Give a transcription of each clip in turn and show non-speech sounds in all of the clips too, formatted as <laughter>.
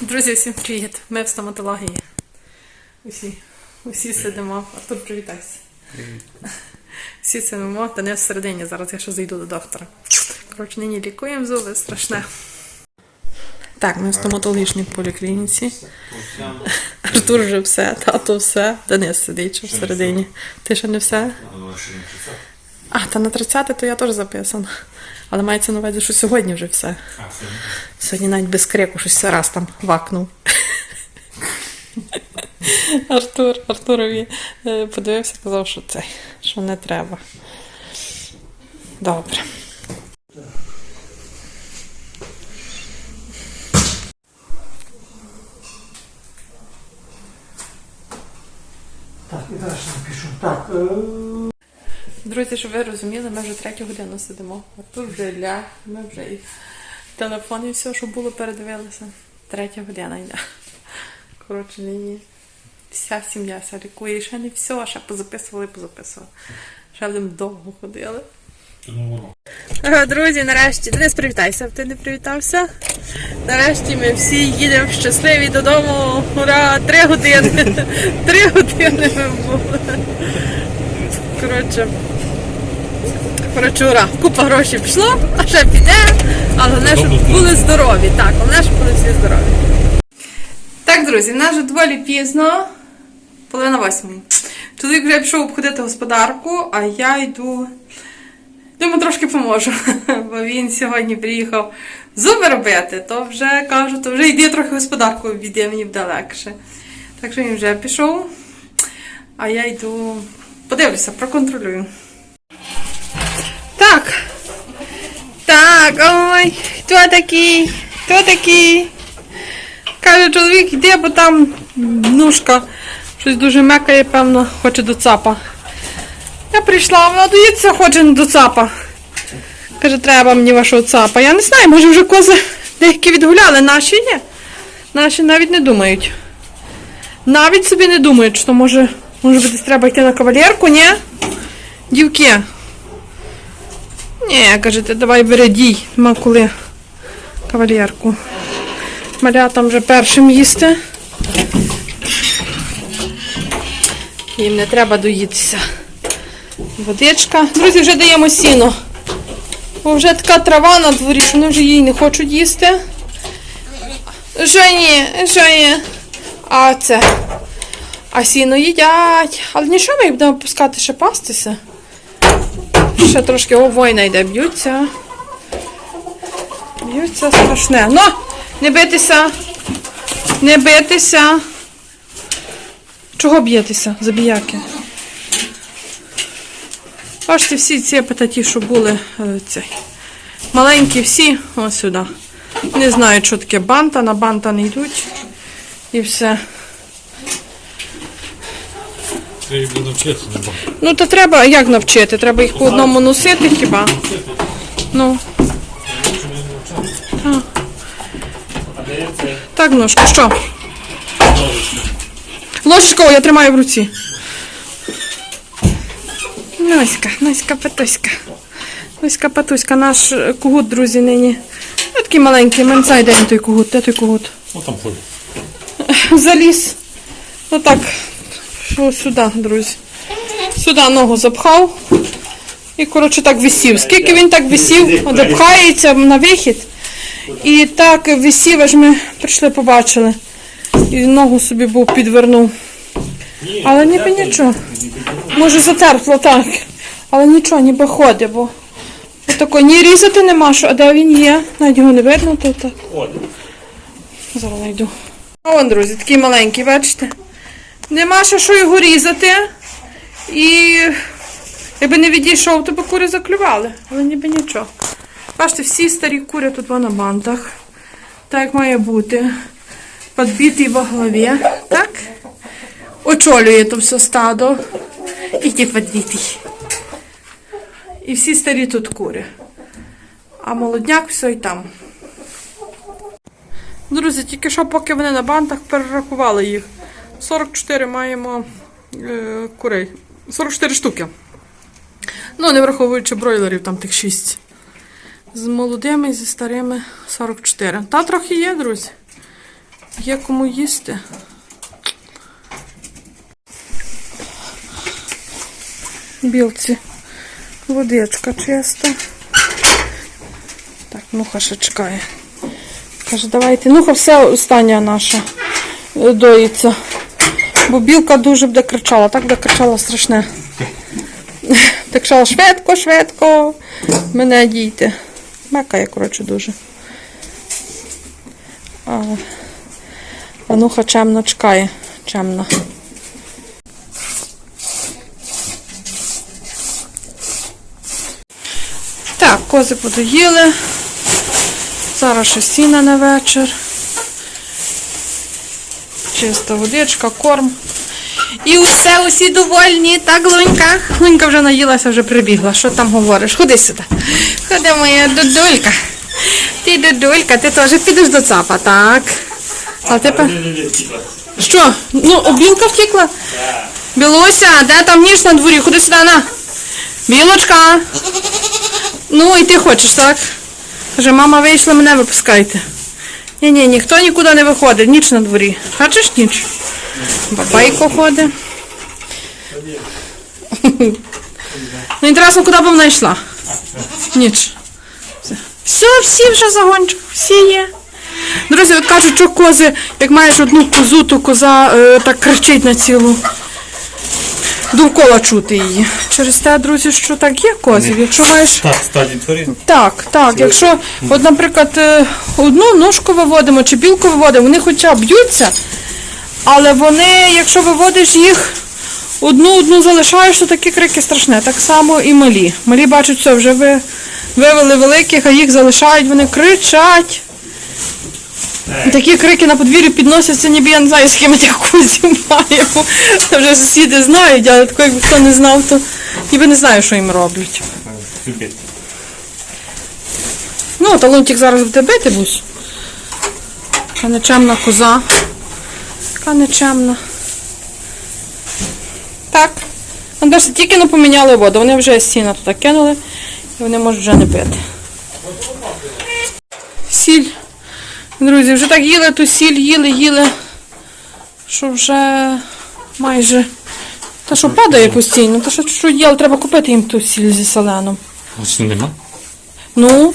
Друзі, всім привіт! Ми в стоматології. Усі, усі сидимо. Артур, привітайся. Всі сидимо, та не всередині. Зараз я ще зайду до доктора. Коротше, нині лікуємо зуби, страшне. Так, ми в стоматологічній поліклініці. Артур вже все, тато все. Денис сидить ще всередині. Ти ще не все? А, та на 30 то я теж записана. Але мається на увазі, що сьогодні вже все. Сьогодні навіть без крику щось раз там вакнув. Артур, Артурові е, подивився, сказав, що це, що не треба. Добре. Так, і далі напишу. Так, е, Друзі, щоб ви розуміли, ми вже третю годину сидимо. Артур вже ляг, ми вже і телефон і все, що було, передивилися. Третя година йде. Коротше, нині вся сім'я ся лікує. І ще не все, ще позаписували, позаписували. Ще будемо довго ходили. Ага, Друзі, нарешті, Денис, привітайся, ти не привітався. Нарешті ми всі їдемо щасливі додому. Ура! Три години. <laughs> Три години ми були. Коротше. Коротше, ура, купа грошей пішло, а ще піде, але головне, щоб були здорові. Так, головне, щоб були всі здорові. Так, друзі, в нас вже доволі пізно, половина восьмої. Чоловік вже пішов обходити господарку, а я йду. Йому трошки поможу, <laughs> бо він сьогодні приїхав зуби робити, то вже кажу, то вже йди трохи господарку обійди, мені буде легше. Так що він вже пішов, а я йду, подивлюся, проконтролюю. Так, ой, хто такий? Хто такий? Каже чоловік, йди, бо там нушка щось дуже мекає, певно, хоче до цапа. Я прийшла, вона доїться, хоче до цапа. Каже, треба мені вашого цапа. Я не знаю, може вже кози деякі відгуляли, наші ні. Наші навіть не думають. Навіть собі не думають, що може, може десь треба йти на кавалерку, ні? Дівки. Ні, кажете, давай бери дій, нема коли кавалерку. Маля там вже першим їсти. Їм не треба доїтися. Водичка. Друзі, вже даємо сіно. Бо вже така трава на дворі, що вони вже її не хочуть їсти. Жені, Жені. А це. А сіно їдять. Але нічого ми їх будемо пускати ще пастися. Ще трошки о, война йде, б'ються. Б'ються страшне. Ну, не битися. Не битися. Чого б'єтеся, забіяки? Бачите, всі ці апетиті, що були е, цей. Маленькі всі, ось сюди. Не знають, що таке банта, на банта не йдуть. І все. Треба не бачу. Ну, то треба як навчити? Треба їх по одному носити хіба? Ну. Так. Так, ножка, що? Ложечка, о, я тримаю в руці. Носька, Носька Петуська. Носька Петуська, наш е, кугут, друзі, нині. Ну, такий маленький, менцай, де той кугут? Де той кугут? Ну там ходить. заліз. Отак. Що сюди, друзі. Сюди ногу запхав. І, коротше, так висів. Скільки він так висів, допхається на вихід. І так висів, аж ми прийшли, побачили. І ногу собі був підвернув. Але ніби нічого. Може затерпло так. Але нічого, ніби ходить, бо отако ні різати нема, що, а де він є, навіть його не видно, так. Зараз знайду. А вон, друзі, такий маленький, бачите? Нема ще що його різати. І якби не відійшов, то б кури заклювали. Але ніби нічого. Бачите, всі старі кури тут на бантах. Так як має бути. Подбитий во голові. Так? Очолює то все стадо. І ті подбитий. І всі старі тут кури. А молодняк все і там. Друзі, тільки що, поки вони на бантах перерахували їх. 44 маємо е, курей. 44 штуки. Ну, не враховуючи бройлерів, там тих 6. З молодими зі старими 44. Та трохи є, друзі. Є кому їсти. Білці. Водичка чиста. Так, нуха ще чекає. Каже, давайте. Нуха все остання наша доїться. Бо білка дуже буде кричала, так буде кричала страшне. Так кричала швидко, швидко. Мене дійте. Мекає, коротше, дуже. А, Ануха чемно чекає. Чемно. Так, кози подоїли. Зараз ще сіна на вечір. Чиста водичка, корм. І усе, усі довольні. Так, Лунька? Лунька вже наїлася, вже прибігла. Що там говориш? Ходи сюди. Ходи, моя дудулька. Ти дудулька, ти теж підеш до цапа, так? А тепер. Що? Ну, білка втікла? Білуся, де там ніж на дворі? Ходи сюди, на. Білочка. Ну, і ти хочеш, так? Каже, мама вийшла, мене випускайте. Ні, ні, ніхто нікуди не виходить, ніч на дворі. Хочеш ніч? Бабайко ходить. Ну, інтересно, куди б вона йшла? Ніч. Все. Всі вже загончик, всі є. Друзі, от кажуть, що кози, як маєш одну козу, то коза е, так кричить на цілу. Довкола чути її. Через те, друзі, що так є козів. Якщо маєш. Так, стадії тварин. Так, так. Якщо, от, наприклад, е, одну ножку виводимо чи білку виводимо, вони хоча б'ються, але вони, якщо виводиш їх, одну одну залишаєш, то такі крики страшне. Так само і малі. Малі бачать, все, вже ви вивели великих, а їх залишають, вони кричать. Такі крики на подвір'ї підносяться, ніби я не знаю, з ким ми тих козів маємо. Вже сусіди знають, але тако, якби хто не знав, то ніби не знаю, що їм роблять. Ну, талончик зараз буде бити, бусь. Така нечемна коза. Така нечемна. Так. Андерс, тільки не поміняли воду. Вони вже сіна туди кинули і вони можуть вже не пити. Сіль. Друзі, вже так їли ту сіль, їли, їли. Що вже майже. Та що падає постійно, та що є, але треба купити їм ту сіль зі соленом. Ось нема. Ну,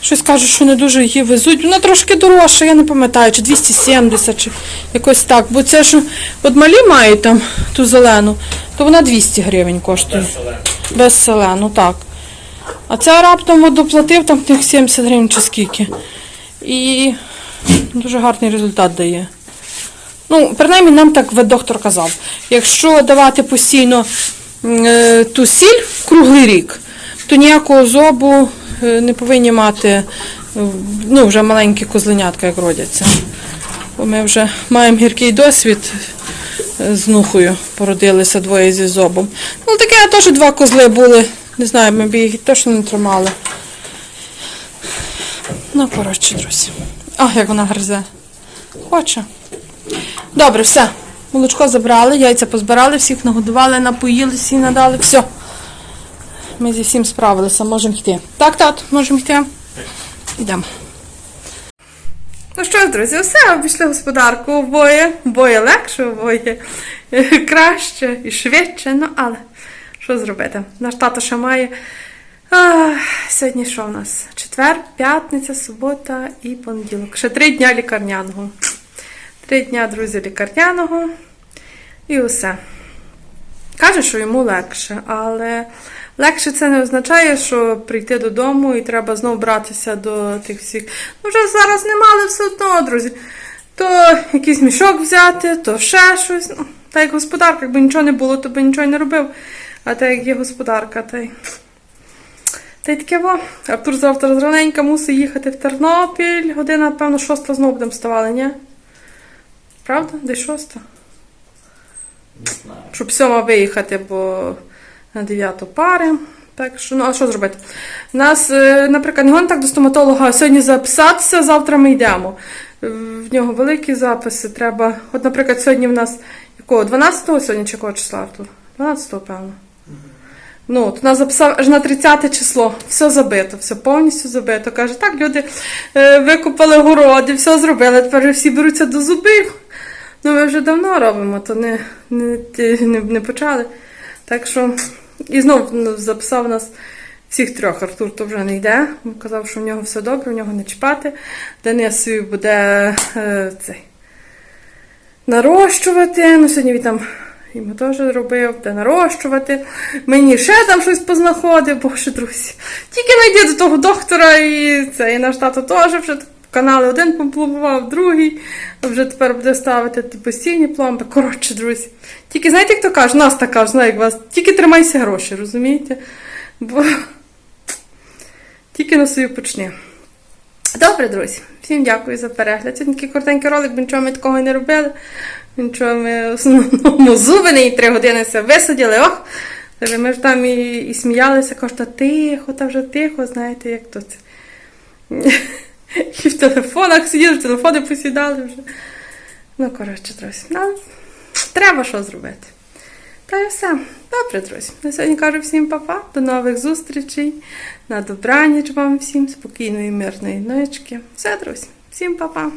щось кажуть, що не дуже її везуть. Вона трошки дорожча, я не пам'ятаю, чи 270, чи якось так. Бо це ж от малі мають там ту зелену, то вона 200 гривень коштує. Без селену, так. А це раптом доплатив там тих 70 гривень чи скільки. І дуже гарний результат дає. Ну, принаймні нам так доктор казав. Якщо давати постійно е, ту сіль круглий рік, то ніякого зобу е, не повинні мати е, ну, вже маленькі козленятка, як родяться. Бо ми вже маємо гіркий досвід е, з нухою, породилися двоє зі зобом. Ну, таке теж два козли були. Не знаю, ми б їх точно не тримали. Ну, коротше, друзі. О, як вона гризе. Хоче. Добре, все. Молочко забрали, яйця позбирали, всіх нагодували, напоїли, всі надали, все. Ми зі всім справилися, можемо йти. Так, тат, можемо йти. Йдемо. Ну що ж, друзі, все, обійшли господарку обоє. Обоє легше, обоє краще і швидше. Ну, але що зробити? Наш тато ще має. Сьогодні що в нас? Четвер, п'ятниця, субота і понеділок. Ще три дня лікарняного. Три дня, друзі, лікарняного. І усе. Каже, що йому легше, але легше це не означає, що прийти додому і треба знову братися до тих всіх. Ну, вже зараз нема, але все одно, друзі. То якийсь мішок взяти, то ще щось. Ну, та як господарка, якби нічого не було, то би нічого не робив. А так як є господарка, та й. Та й таке во. Артур завтра зраненька мусить їхати в Тернопіль. Година, певно, шоста знову будемо вставали, ні? Правда? Десь шоста? Щоб сьома виїхати, бо на дев'яту пари. Так що, ну а що зробити? У нас, е, наприклад, не гон так до стоматолога сьогодні записатися, завтра ми йдемо. Е, В нього великі записи. Треба. От, наприклад, сьогодні в нас якого? 12-го сьогодні чи якого числа, Артур? 12-го, певно. Ну, то нас записав аж на 30 число. Все забито, все повністю забито. Каже, так, люди е, викопали городи, все зробили, тепер всі беруться до зубів. Ну, ми вже давно робимо, то не, не, не, не почали. Так що, і знов ну, записав нас всіх трьох. Артур то вже не йде. Він казав, що в нього все добре, в нього не чіпати. Денис буде е, цей, нарощувати. Ну, сьогодні він там йому теж робив, де нарощувати. Мені ще там щось познаходив, боже, друзі. Тільки найди до того доктора і це, і наш тато теж вже канали один попломбував, другий. Вже тепер буде ставити ті постійні пломби. Коротше, друзі. Тільки знаєте, як то каже, нас так кажуть, знаю, як вас. Тільки тримайся гроші, розумієте? Бо тільки на свою почни. Добре, друзі, всім дякую за перегляд. Це такий коротенький ролик, бо нічого ми такого не робили. Нічого ми в основному <laughs> зуби не три години все висадили. Ох! Ми ж там і, і сміялися, кажуть, тихо, та вже тихо, знаєте, як це. <laughs> І в телефонах сиділи, телефони посідали вже. Ну, коротше, друзі, ну, треба що зробити. Та й все. Добре, друзі. На сьогодні кажу всім па-па. До нових зустрічей. На добраніч вам всім, спокійної, мирної ночки. Все, друзі. Всім па-па.